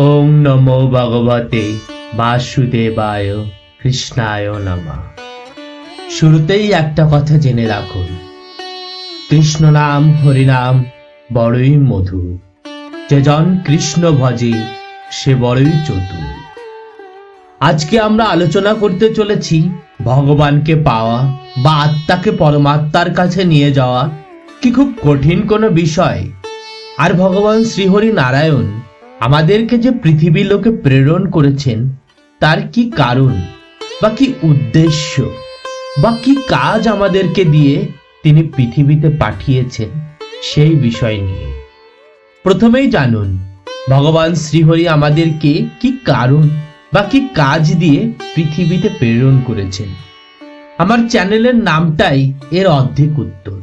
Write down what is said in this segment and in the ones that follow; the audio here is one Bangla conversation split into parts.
ওং নমো ভগবতে বাসুদেবায় কৃষ্ণায় নমা। শুরুতেই একটা কথা জেনে রাখুন। কৃষ্ণ নাম হরিনাম বড়ই মধুর। যে জন কৃষ্ণ ভজে, সে বড়ই চতুর। আজকে আমরা আলোচনা করতে চলেছি ভগবানকে পাওয়া বা আত্মাকে পরমাত্মার কাছে নিয়ে যাওয়া কি খুব কঠিন কোনো বিষয়। আর ভগবান শ্রীহরি নারায়ণ আমাদেরকে যে পৃথিবী লোকে প্রেরণ করেছেন, তার কি কারণ বা কি উদ্দেশ্য বা কি কাজ আমাদেরকে দিয়ে তিনি পৃথিবীতে পাঠিয়েছেন সেই বিষয় নিয়ে? প্রথমেই জানুন, ভগবান শ্রীহরি আমাদেরকে কি কারণ বা কি কাজ দিয়ে পৃথিবীতে প্রেরণ করেছেন? আমার চ্যানেলের নামটাই এর অর্ধেক উত্তর,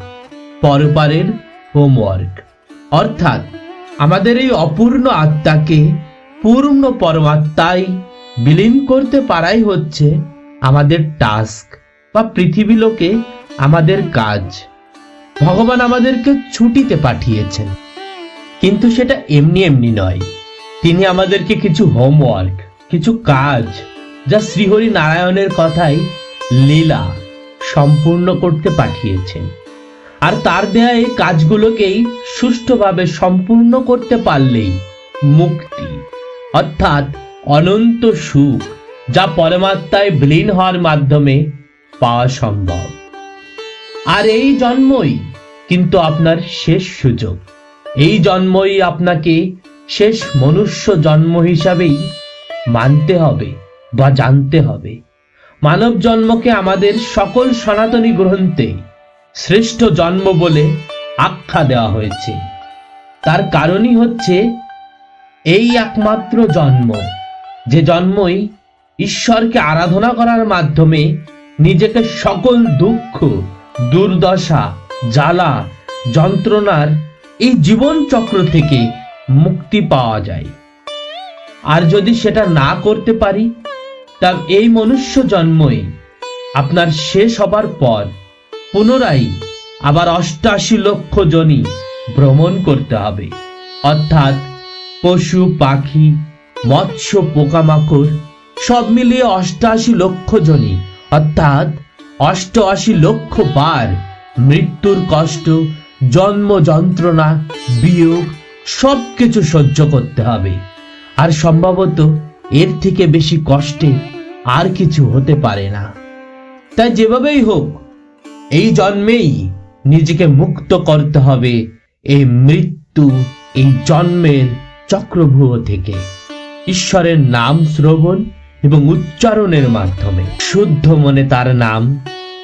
পরপারের হোমওয়ার্ক, অর্থাৎ আমাদের এই অপূর্ণ আত্মাকে, পূর্ণ পরমাত্মায় বিলীন করতে পারাই হচ্ছে আমাদের টাস্ক বা পৃথিবী লোকে আমাদের কাজ। ভগবান আমাদেরকে ছুটিতে পাঠিয়েছেন। কিন্তু সেটা এমনি এমনি নয়। তিনি আমাদেরকে কিছু হোমওয়ার্ক কিছু কাজ যা শ্রীহরি নারায়ণের কথাই লীলা সম্পূর্ণ করতে পাঠিয়েছেন। আর তার দেয়া এই কাজগুলোকেই সুষ্ঠুভাবে সম্পূর্ণ করতে পারলেই মুক্তি। অর্থাৎ অনন্ত সুখ, যা পরমাত্মায় বিলীন হওয়ার মাধ্যমে পাওয়া সম্ভব। আর এই জন্মই কিন্তু আপনার শেষ সুযোগ। এই জন্মই আপনাকে শেষ মনুষ্য জন্ম হিসাবেই মানতে হবে বা জানতে হবে। মানব জন্মকে আমাদের সকল সনাতনী গ্রন্থে শ্রেষ্ঠ জন্ম বলে আখ্যা দেওয়া হয়েছে। তার কারণই হচ্ছে এই একমাত্র জন্ম। যে জন্মই ঈশ্বরকে আরাধনা করার মাধ্যমে নিজেকে সকল দুঃখ, দুর্দশা, জ্বালা, যন্ত্রণার এই জীবন চক্র থেকে মুক্তি পাওয়া যায়। আর যদি সেটা না করতে পারি তা এই মনুষ্য জন্মই আপনার শেষ হবার পর পুনরায় আবার অষ্টাশি লক্ষ জনই ভ্রমণ করতে হবে। অর্থাৎ পশু, পাখি, মৎস্য, পোকামাকড়, সব মিলিয়ে অষ্টাশি লক্ষ জনই। অর্থাৎ অষ্টআশি লক্ষ বার মৃত্যুর কষ্ট, জন্ম যন্ত্রণা, বিয়োগ সব কিছু সহ্য করতে হবে। আর সম্ভবত এর থেকে বেশি কষ্টে আর কিছু হতে পারে না। তাই যেভাবেই হোক এই জন্মেই নিজেকে মুক্ত করতে হবে এই মৃত্যু এই জন্মের চক্রভূহ থেকে। ঈশ্বরের নাম শ্রবণ এবং উচ্চারণের মাধ্যমে শুদ্ধ মনে তার নাম,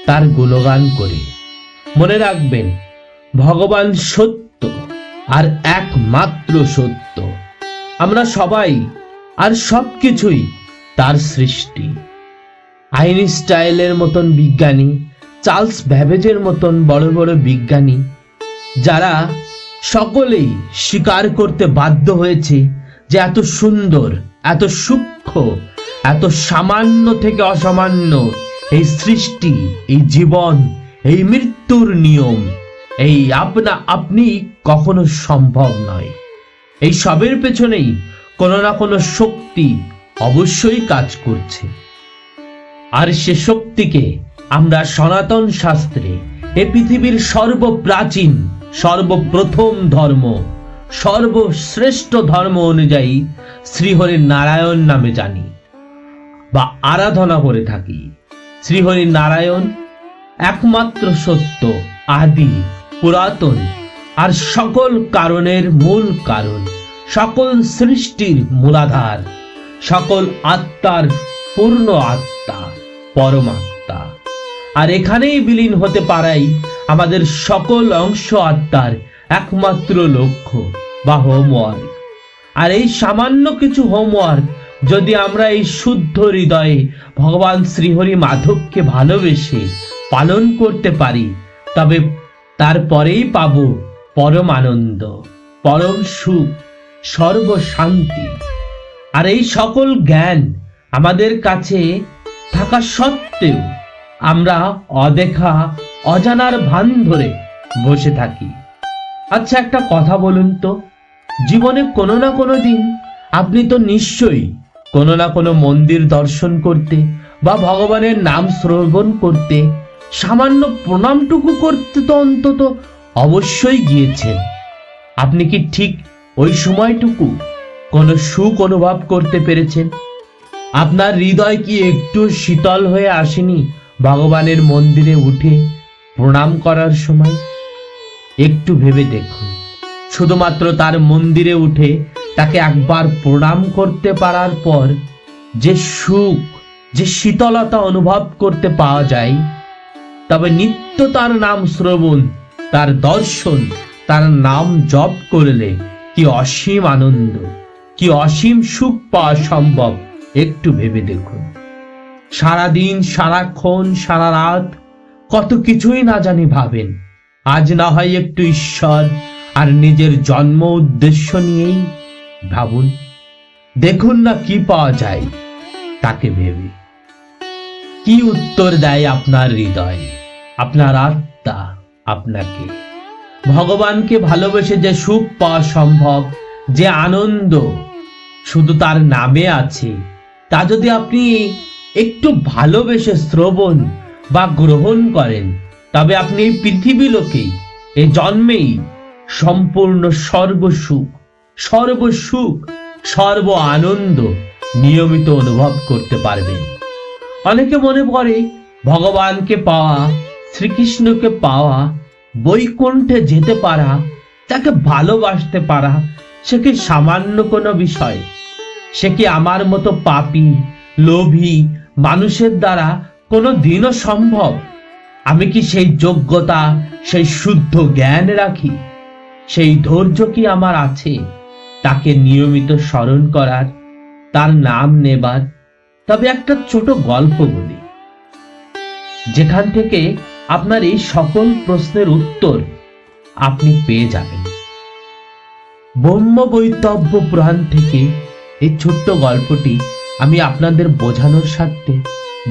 তার গুণগান করে। মনে রাখবেন, ভগবান সত্য আর একমাত্র সত্য। আমরা সবাই আর সবকিছুই তার সৃষ্টি। আইনস্টাইলের মতন বিজ্ঞানী চার্লস ভ্যাভেজের মতন বড় বড় বিজ্ঞানী, যারা সকলেই স্বীকার করতে বাধ্য হয়েছে যে এত সুন্দর, এত সূক্ষ্ম, এত সামান্য থেকে অসামান্য এই সৃষ্টি, এই জীবন, এই মৃত্যুর নিয়ম, এই আপনা আপনি কখনো সম্ভব নয়। এই সবের পেছনেই কোনো না কোনো শক্তি অবশ্যই কাজ করছে। আর সে শক্তিকে আমরা সনাতন শাস্ত্রে এ পৃথিবীর সর্বপ্রাচীন, সর্বপ্রথম ধর্ম, সর্বশ্রেষ্ঠ ধর্ম অনুযায়ী শ্রীহরি নারায়ণ নামে জানি বা আরাধনা করে থাকি। শ্রীহরি নারায়ণ একমাত্র সত্য, আদি, পুরাতন আর সকল কারণের মূল কারণ, সকল সৃষ্টির মূলাধার, সকল আত্মার পূর্ণ আত্মা, পরমাত্মা। আর এখানেই বিলীন হতে পারাই আমাদের সকল অংশ আত্মার একমাত্র লক্ষ্য বা হোমওয়ার্ক আর এই সামান্য কিছু হোমওয়ার্ক যদি আমরা এই শুদ্ধ হৃদয়ে ভগবান শ্রীহরি মাধবকে ভালোবেসে পালন করতে পারি, তবে তারপরেই পাব পরম আনন্দ, পরম সুখ, সর্বশান্তি। আর এই সকল জ্ঞান আমাদের কাছে থাকা সত্ত্বেও আমরা অদেখা, অজানার ভান ধরে বসে থাকি। আচ্ছা একটা কথা বলুন তো। জীবনে কোনো না কোনো দিন আপনি তো নিশ্চয়ই কোনো না কোনো মন্দির দর্শন করতে বা ভগবানের নাম শ্রবণ করতে সামান্য প্রণামটুকু করতে তো অন্তত অবশ্যই গিয়েছেন। আপনি কি ঠিক ওই সময়টুকু কোনো সুখ অনুভব করতে পেরেছেন? আপনার হৃদয় কি একটু শীতল হয়ে আসেনি? ভগবানের মন্দিরে উঠে প্রণাম করার সময় একটু ভেবে দেখুন। শুধুমাত্র তার মন্দিরে উঠে তাকে একবার প্রণাম করতে পারার পর যে সুখ, যে শীতলতা অনুভব করতে পাওয়া যায়, তবে নিত্য তার নাম শ্রবণ, তার দর্শন, তার নাম জপ করলে কি অসীম আনন্দ, কি অসীম সুখ পাওয়া সম্ভব, একটু ভেবে দেখুন। সারাদিন, সারাক্ষণ সারা রাত কত কিছুই না জানি ভাবেন। আজ না হয় একটু ঈশ্বর আর নিজের জন্ম উদ্দেশ্য নিয়েই ভাবুন। দেখুন না কি পাওয়া যায় তাকে ভেবে। কি উত্তর দেয় আপনার হৃদয়, আপনার আত্মা আপনাকে? ভগবানকে ভালোবেসে যে সুখ পাওয়া সম্ভব, যে আনন্দ শুধু তার নামে আছে, তা যদি আপনি একটু ভালোবেসে শ্রবণ বা গ্রহণ করেন, তবে আপনি এই পৃথিবী লোকেই, এই জন্মেই সম্পূর্ণ সর্বসুখ সর্বসুখ, সর্ব আনন্দ নিয়মিত অনুভব করতে পারবেন। অনেকে মনে করে ভগবানকে পাওয়া, শ্রীকৃষ্ণকে পাওয়া, বৈকুণ্ঠে যেতে পারা, তাকে ভালোবাসতে পারা, সে কি সামান্য কোনো বিষয়? সে কি আমার মতো পাপী, লোভী মানুষের দ্বারা কোনো দিনও সম্ভব। আমি কি সেই যোগ্যতা, সেই শুদ্ধ জ্ঞান রাখি? সেই ধৈর্য কি আমার আছে? তাকে নিয়মিত স্মরণ করার, তার নাম নেবার। তবে একটা ছোট গল্প বলি। যেখান থেকে আপনার এই সকল প্রশ্নের উত্তর আপনি পেয়ে যাবেন। ব্রহ্ম বৈতব্য পুরাণ থেকে এই ছোট্ট গল্পটি আমি আপনাদের বোঝানোর স্বার্থে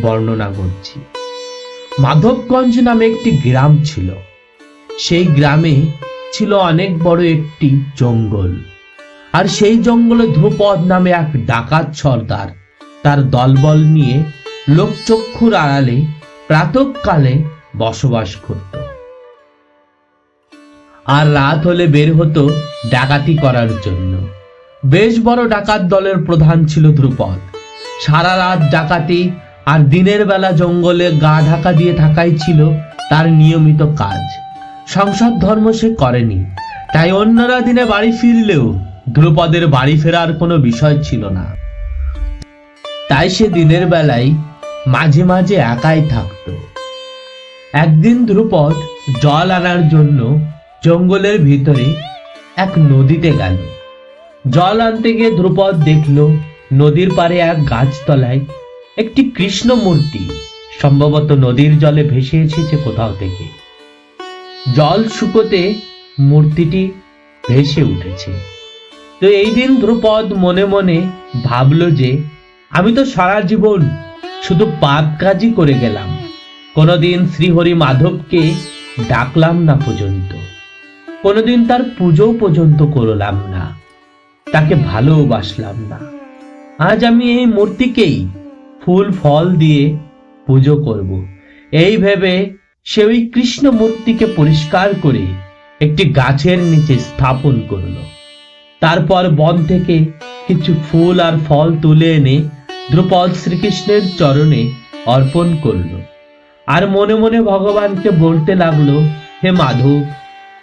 বর্ণনা করছি। মাধবগঞ্জ নামে একটি গ্রাম ছিল। সেই গ্রামে ছিল অনেক বড় একটি জঙ্গল। আর সেই জঙ্গলে ধ্রুপদ নামে এক ডাকাত সর্দার তার দলবল নিয়ে লোকচক্ষুর আড়ালে প্রাতকালে বসবাস করত। আর রাত হলে বের হতো ডাকাতি করার জন্য। বেশ বড় ডাকাত দলের প্রধান ছিল ধ্রুপদ। সারা রাত ডাকাতি আর দিনের বেলা জঙ্গলে গা ঢাকা দিয়ে থাকাই ছিল তার নিয়মিত কাজ। সংসার ধর্ম সে করেনি, তাই অন্যরা দিনে বাড়ি ফিরলেও ধ্রুপদের বাড়ি ফেরার কোনো বিষয় ছিল না। তাই সে দিনের বেলায় মাঝে মাঝে একাই থাকত। একদিন ধ্রুপদ জল আনার জন্য জঙ্গলের ভিতরে এক নদীতে গেল। জল আনতে গিয়ে ধ্রুপদ দেখল, নদীর পাড়ে এক গাছতলায় একটি কৃষ্ণ মূর্তি। সম্ভবত নদীর জলে ভেসে এসেছে কোথাও থেকে। জল শুকোতে মূর্তিটি ভেসে উঠেছে। তো এই দিন ধ্রুপদ মনে মনে ভাবলো যে, আমি তো সারা জীবন শুধু পাপ কাজই করে গেলাম। কোনোদিন শ্রীহরি মাধবকে ডাকলাম না পর্যন্ত। কোনোদিন তার পুজো পর্যন্ত করলাম না। তাকে ভালোবাসলাম না। আজ আমি এই মূর্তিকেই ফুল, ফল দিয়ে পুজো করব। এই ভেবে সে ওই কৃষ্ণ মূর্তিকে পরিষ্কার করে একটি গাছের নিচে স্থাপন করল। তারপর বন থেকে কিছু ফুল আর ফল তুলে এনে দ্রুপদ শ্রীকৃষ্ণের চরণে অর্পণ করল। আর মনে মনে ভগবানকে বলতে লাগল, হে মাধব,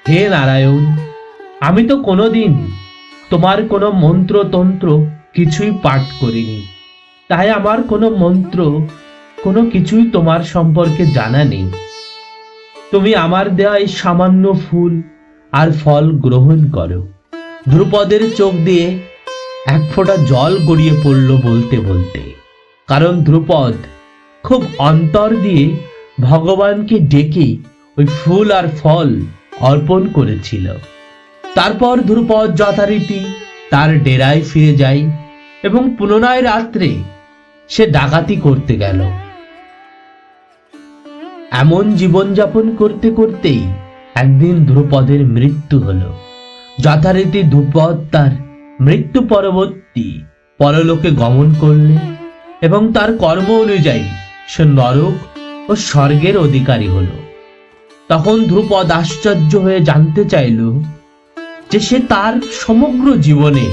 হে নারায়ণ, আমি তো কোনোদিন তোমার কোনো মন্ত্র তন্ত্র কিছুই পাঠ করিনি। তাই আমার কোনো মন্ত্র, কোনো কিছুই তোমার সম্পর্কে জানা নেই। তুমি আমার দেওয়া এই সামান্য ফুল আর ফল গ্রহণ করো। ধ্রুপদের চোখ দিয়ে এক ফোঁটা জল গড়িয়ে পড়ল বলতে বলতে। কারণ ধ্রুপদ খুব অন্তর দিয়ে ভগবানকে ডেকে ওই ফুল আর ফল অর্পণ করেছিল। তারপর ধ্রুপদ যথারীতি তার ডেরায় ফিরে যায় এবং পুনরায় রাত্রে সে ডাকাতি করতে গেল। এমন জীবনযাপন করতে করতেই একদিন ধ্রুপদের মৃত্যু হলো। যথারীতি ধ্রুপদ তার মৃত্যু পরবর্তী পরলোকে গমন করলে এবং তার কর্ম অনুযায়ী সে নরক ও স্বর্গের অধিকারী হলো। তখন ধ্রুপদ আশ্চর্য হয়ে জানতে চাইল যে সে তার সমগ্র জীবনে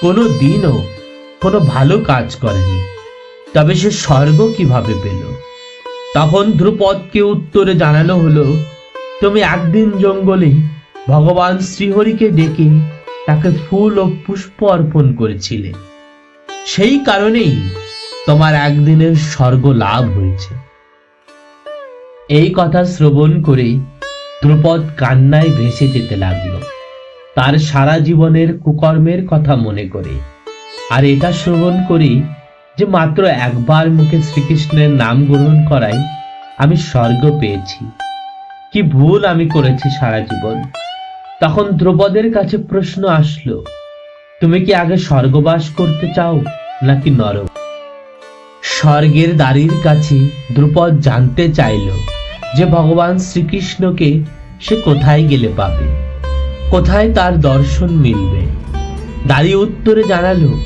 কোনো দিনও কোনো ভালো কাজ করেনি। তবে সে স্বর্গ কীভাবে পেল? তখন ধ্রুপদকে উত্তরে জানানো হলো, তুমি একদিন জঙ্গলে ভগবান শ্রীহরিকে ডেকে তাকে ফুল ও পুষ্প অর্পণ করেছিলে। সেই কারণেই তোমার একদিনের স্বর্গ লাভ হয়েছে। এই কথা শ্রবণ করে ধ্রুপদ কান্নায় ভেসে যেতে লাগল। তার সারা জীবনের কুকর্মের কথা মনে করে। আর এটা শ্রবণ করি যে মাত্র একবার মুখে শ্রীকৃষ্ণের নাম গ্রহণ করাই আমি স্বর্গ পেয়েছি। কি ভুল আমি করেছি সারা জীবন। তখন দ্রৌপদের কাছে প্রশ্ন আসলো, তুমি কি আগে স্বর্গবাস করতে চাও নাকি নরক? স্বর্গের দ্বারীর কাছে দ্রুপদ জানতে চাইল যে ভগবান শ্রীকৃষ্ণকে সে কোথায় গেলে পাবে। কোথায় তার দর্শন মিলবে? দাঁড়ি উত্তরে জানালো,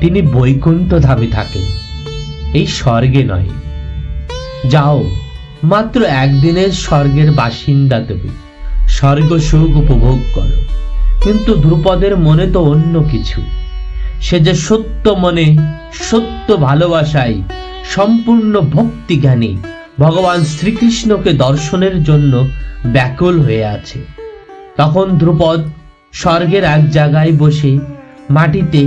তিনি বৈকুণ্ঠ ধামে থাকেন। এই স্বর্গে নয়। যাও, মাত্র একদিনের স্বর্গের বাসিন্দা তুমি। স্বর্গ সুখ উপভোগ করো। কিন্তু ধ্রুপদের মনে তো অন্য কিছু। সে যে সত্য মনে, সত্য ভালোবাসায় সম্পূর্ণ ভক্তি জ্ঞানী ভগবান শ্রীকৃষ্ণকে দর্শনের জন্য ব্যাকুল হয়ে আছে। তখন ধ্রুপদ স্বর্গের এক জায়গায় বসে মাটিতে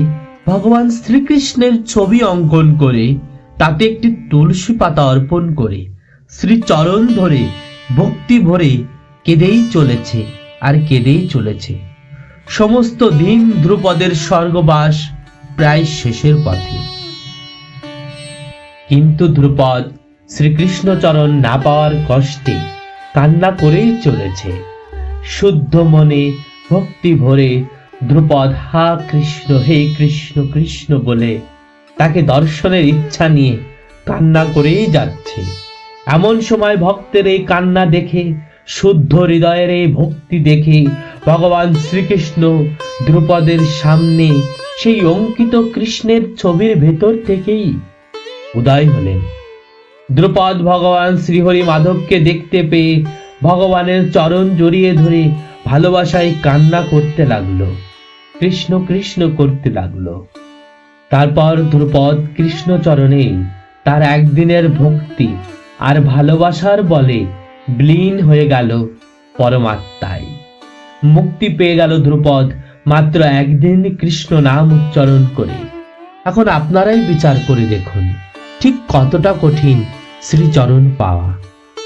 ভগবান শ্রীকৃষ্ণের ছবি অঙ্কন করে, তাতে একটি তুলসী পাতা অর্পণ করে, শ্রীচরণ ধরে ভক্তি ভরে কেঁদেই চলেছে আর কেঁদেই চলেছে। সমস্ত দিন ধ্রুপদের স্বর্গবাস প্রায় শেষের পথে। কিন্তু ধ্রুপদ শ্রীকৃষ্ণচরণ না পাওয়ার কষ্টে কান্না করেই চলেছে। শুদ্ধ মনে ভক্তি ভরে ধ্রুপদ হা কৃষ্ণ, হে কৃষ্ণ কৃষ্ণ বলে তাকে দর্শনের ইচ্ছা নিয়ে কান্না করেই যাচ্ছে। এমন সময় ভক্তের এই কান্না দেখে, শুদ্ধ হৃদয়ের এই ভক্তি দেখে ভগবান শ্রীকৃষ্ণ ধ্রুপদের সামনে সেই অঙ্কিত কৃষ্ণের ছবির ভেতর থেকেই উদয় হলেন। দ্রুপদ ভগবান শ্রীহরি মাধবকে দেখতে পেয়ে ভগবানের চরণ জড়িয়ে ধরে ভালোবাসায় কান্না করতে লাগল, কৃষ্ণ কৃষ্ণ করতে লাগল। তারপর ধ্রুপদ কৃষ্ণ চরণে তার একদিনের ভক্তি আর ভালোবাসার বলে বিলীন হয়ে গেল পরমাত্মায়। মুক্তি পেয়ে গেল ধ্রুপদ মাত্র একদিন কৃষ্ণ নাম উচ্চারণ করে। এখন আপনারাই বিচার করে দেখুন, ঠিক কতটা কঠিন শ্রীচরণ পাওয়া।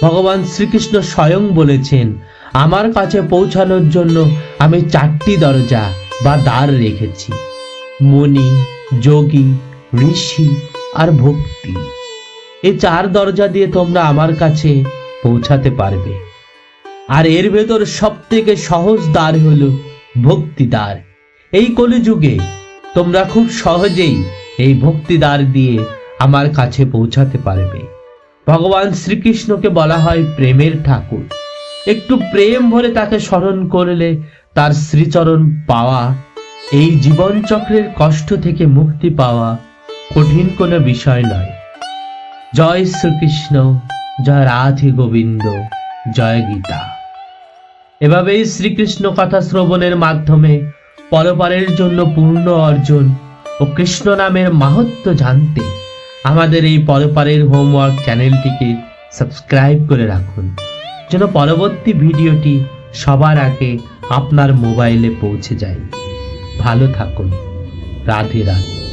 ভগবান শ্রীকৃষ্ণ স্বয়ং বলেছেন, আমার কাছে পৌঁছানোর জন্য আমি চারটি দরজা বা দ্বার রেখেছি। মণি যোগী, ঋষি আর ভক্তি। এই চার দরজা দিয়ে তোমরা আমার কাছে পৌঁছাতে পারবে। আর এর ভেতর সব থেকে সহজ দ্বার হল ভক্তি দ্বার। এই কলিযুগে তোমরা খুব সহজেই এই ভক্তি দ্বার দিয়ে আমার কাছে পৌঁছাতে পারবে। ভগবান শ্রীকৃষ্ণকে বলা হয় প্রেমের ঠাকুর। একটু প্রেম ভরে তাকে স্মরণ করলে তার শ্রীচরণ পাওয়া, এই জীবন চক্রের কষ্ট থেকে মুক্তি পাওয়া কঠিন কোনো বিষয় নয়। জয় শ্রীকৃষ্ণ, জয় রাধে গোবিন্দ, জয় গীতা। এভাবেই শ্রীকৃষ্ণ কথা শ্রবণের মাধ্যমে পরপারের জন্য পূর্ণ অর্জন ও কৃষ্ণ নামের মাহাত্ম জানতে আমাদের এই পরপারের হোমওয়ার্ক চ্যানেলটিকে সাবস্ক্রাইব করে রাখুন, যেন পরবর্তী ভিডিওটি সবার আগে আপনার মোবাইলে পৌঁছে যায়। ভালো থাকুন। রাধে রাধে।